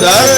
Dar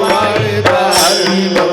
Paraíba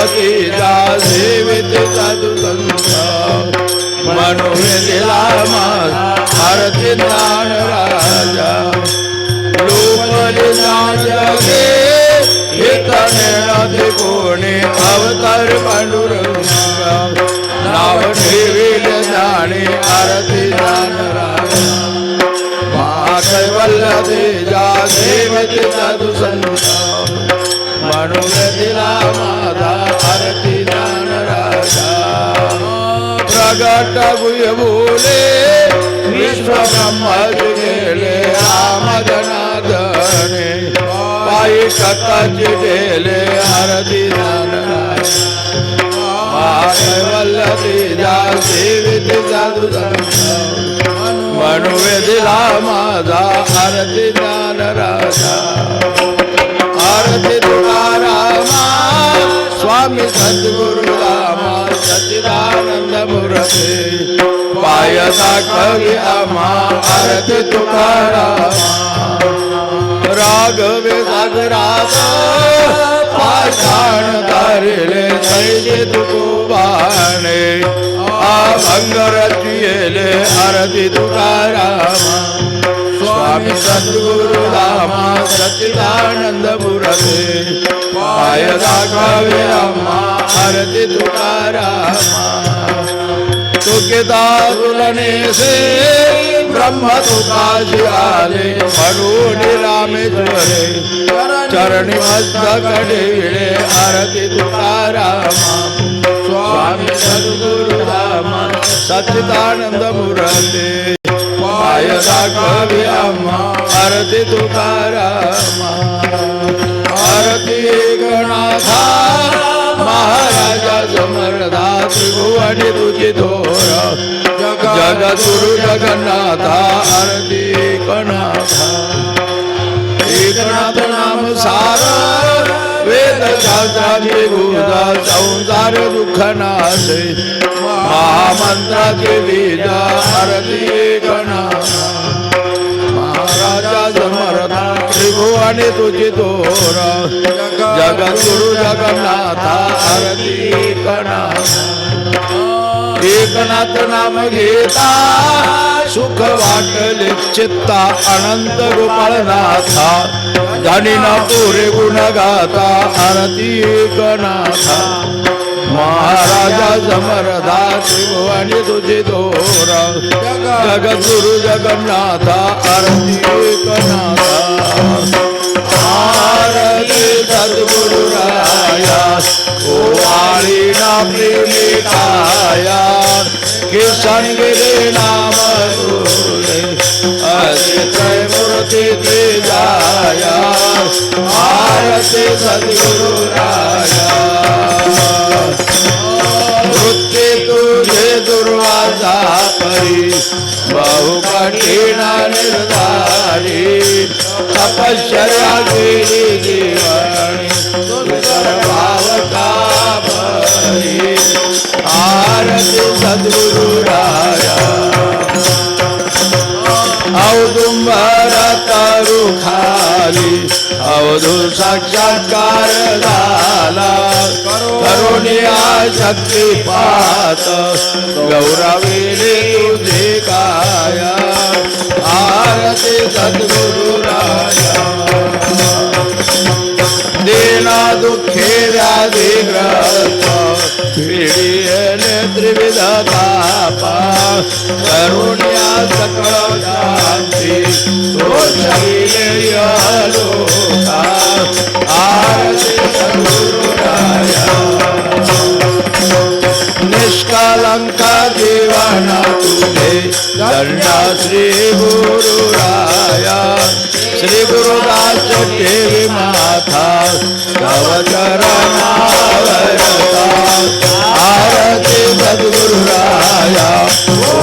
भक्तीचा सेवितेचा दुसंत म्हणून दिला भारती ज्ञान राजा लोकले जगे येताने आधी कोणी अवतार पांडुरंगा नाव ठेवील जाणे आरती ज्ञान राजा महाकैवल्य तेजा सेवितेचा दुसंत ಕಟ್ಟಗುಯ ಭೂಲೆ ವಿಶ್ವ ಬ್ರಹ್ಮಜಿಗೇಲೆ ರಾಮಜನಾದನೆ ಪಾಯಿ ಕಟ್ಟಜಿಗೇಲೆ ಹರದಿ ವಲ್ಲದಿ ಜಾಸೀವಿತಿ ಸಾಧು ಮನುವೆದಿ ರಾಮದ ಹರದಿ ದಾನ ರಾಜ ಹರದಿ ದುರಾರಾಮ ಸ್ವಾಮಿ ಸದ್ಗುರು ರಾಮ चिदानंदपुरते पायसा कवि अमा आरती तुकारामा राघवे सागराचा पाषाण तारिले सैजे तुकोबाने अभंग रचियेले आरती तुकारामा स्वामी सद्गुरु दामा सच्चिदानंदपुरते राय राघव्यमा हरति तुकारामा तुकिता तुलने से ब्रह्म तुका शिवाले मरूनि रामेश्वरे चरण मस्तकड़े हरति तुकारामा स्वामी सद्गुरु रामा सच्चिदानंद मुरली पाय राघव्यमा हरति तुकारामा महाराजा समर्दा त्रिभुवनी तुझी धोर जग गुरु जगन्नाथा आरती एकनाथा एकनाथ नाम सार वेद शास्त्राचे गुदा संसार दुःख नाशे महामंत्राचे वेदा आरती एकनाथ आणि तुझी दोरा जगद्गुरु जगन्नाथा आरती कणा एकनाथ नाम घेता सुख वाटले चित्ता अनंत गोपाळनाथा जाणीना पुरे गुण गाता आरती एकनाथ महाराजा समरदा त्रिभुवनी तुझे दोरा जगत गुरु जगन्नाथा आरती एकनाथा आरती सदगुरु राया ओ आरिणा प्रेमिकाया किशन गिरे नाम गुरे अजितय मूर्ति त्रिजाया आरती सदगुरु राया निर्धारी बहुकठीण निर्धारी तपश्चर्या केली जीवणी भावता आरती सद्गुरु राया औदुंबर खाली अवधू साक्षात्कार दुनिया शक्ती पात गौरविले तुझे काया आरती सद्गुरुराया देना दुःखे व्याधिग्रस्त पीडियने त्रिविध पापा करुण्या सकळ दाती सोशैले आरती सद्गुरु गुरु राया श्री गुरुदास के माथा कवचरणावरता आरती सदगुरु राया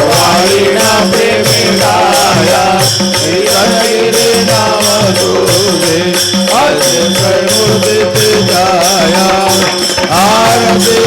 वाणिना प्रेम राया जाया आरती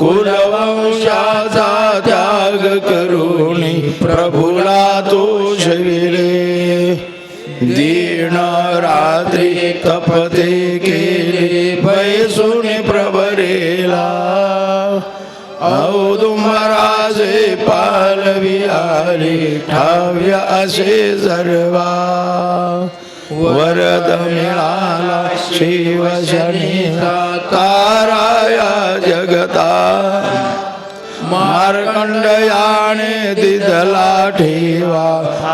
कुलवंशाचा त्याग करुणी प्रभुला तोषविले दीन रात्री तपते केले पैसुने प्रबरेला औदुंबराजे पालवी आले ठाव्य असे सर्वा वरद मिळाला शिवशनी जगता मारकंडयाने दिदला ठेवा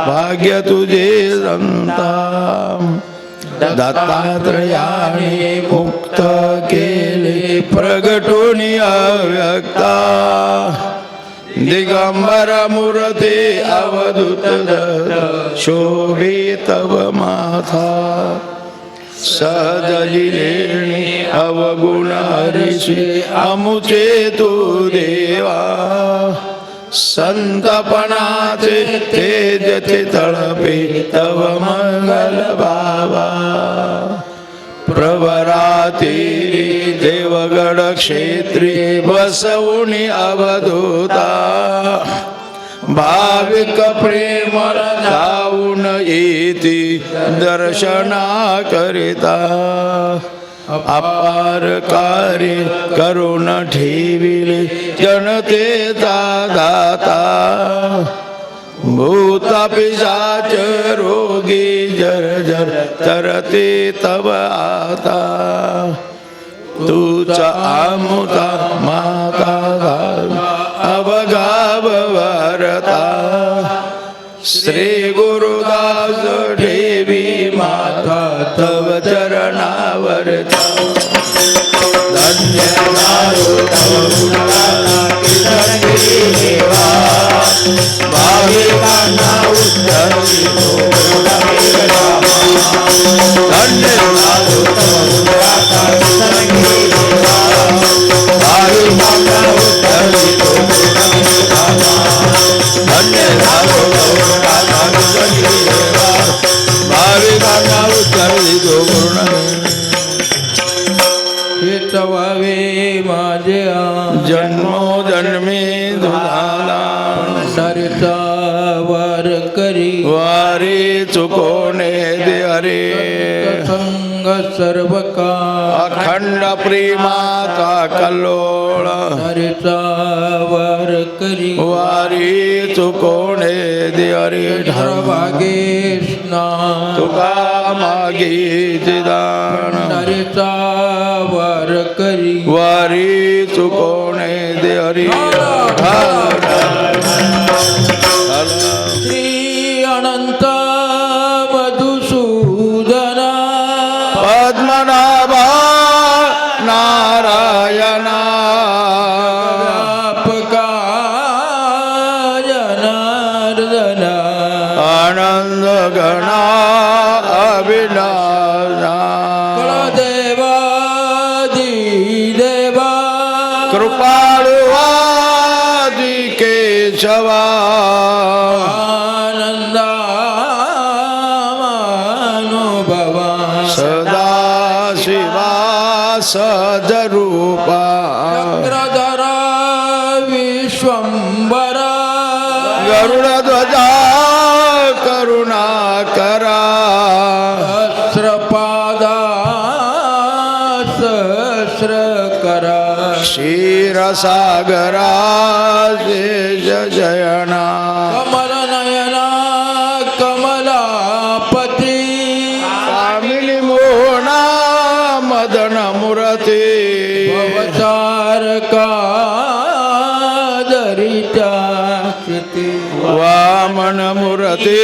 भाग्य तुझे संता दत्तात्रयाने मुक्त केले प्रगटुनी अव्यक्ता दिगंबर मूर्ते अवधूत शोभे तव माथा सजलिले અવગુણ હરિષે અમુચે તું દેવા સંતપણાથે તેજથી તળપે તવ મંગલ બાવા પ્રવરાતી દેવગઢ ક્ષેત્રે વસૌની અવધૂતા ભાવિક પ્રેમ રાઉન એથી દર્શના કરતા अपार कार्य करुण ठेविले जनते दाता भूत पिशाच रोगी जर जर तरते तब आता तूच आमुता माता अवगाव श्री गुरुदास ढे జయకారు తమ माझया जन्मो जन्मे दुधाला सरसावर करी वारे चुकोने दे अरे संग सर्व का अखंड प्रेमा का कलोल सरसावर करी वारे चुकोने दे अरे धर्मागे स्नान तुका मागे जिदान सरसा वारी चुकोणे दे हरि केशवा सदा शिवा सदरूपा चक्रधरा विश्वम्बरा गरुडध्वजा करुणाकरा सहस्रपादा सागरा क्षीरसागरा जयना कमल नयना कमलापति कामिनी मोहना मदन मुरति भवतारका दरिता वामन मूर्ति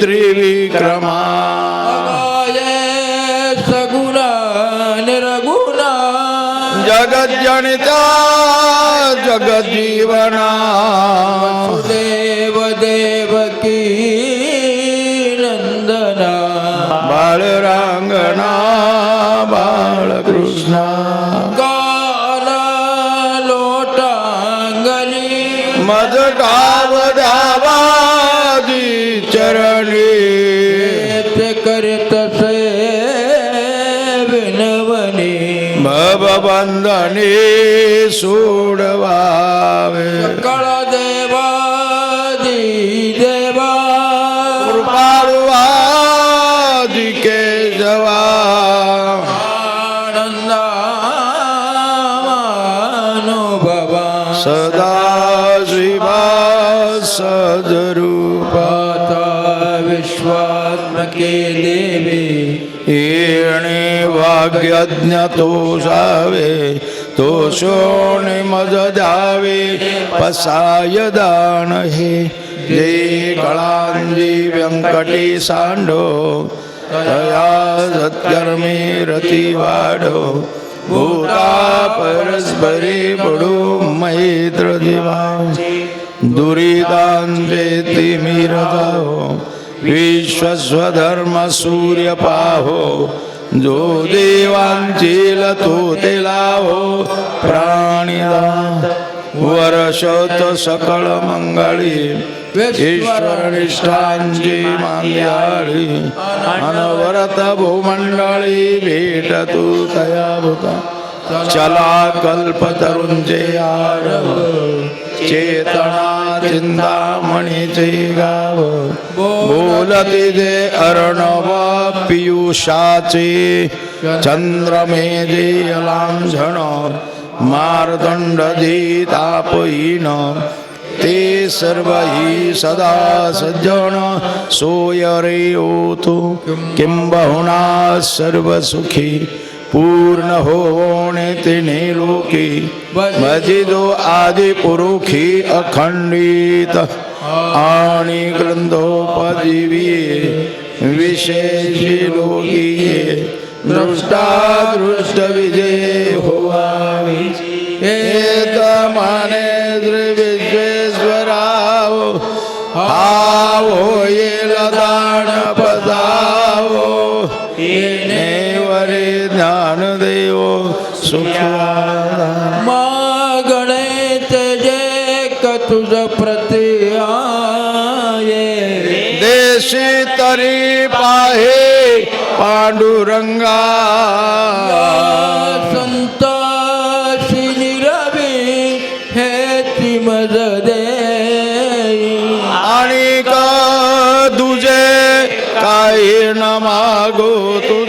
त्रिविक्रमा सगुणा निरगुणा जगत जनित જગજીવના દેવ દેવ કી નંદના બાળરાંગના બાળકૃષ્ણ કાલ લોટાંગલી મદકા બંધને છોડવાવે કળ अज्ञ तो तोषोणे मज द्यावे पसाय दान हे जे कळांजी व्यंकटी सांडो तया सत्कर्मी रती वाढो भूता परस्परी बडो मैत्र दिवा दुरिदांजेती मिरदाओ विश्वस्वधर्म सूर्य पाहो जो देवांची लतू तेला हो प्राणी वर्षत सकळ मंगळी निष्ठांची मांगळी अनवरत भूमंडळी भेट तू तया भूता चला तरुंजे ચેતણા ચિંતામણી જઈ ગાવ બોલતી જે અર્ણવ પિયુષાચી ચંદ્રમે જે અલાંઝણ મારદંડ જી તાપહીન તે સર્વહી સદા સજ્જણ સોયરે ઓતુ કિંબહુના સર્વસુખી पूर्ण होणे तिने लोके मजिदो आदि पुरुखी अखंडित हाँ। आणि ग्रंथोपजीवीये विशेष लोकी दृष्टा दृष्ट विजय होवा एक माने द्रिविश्वेश्वरा आवो हाँ। ये पांडुरंगा श्री रवी हे ती मज दे आणि का तुझे काही न मागो तू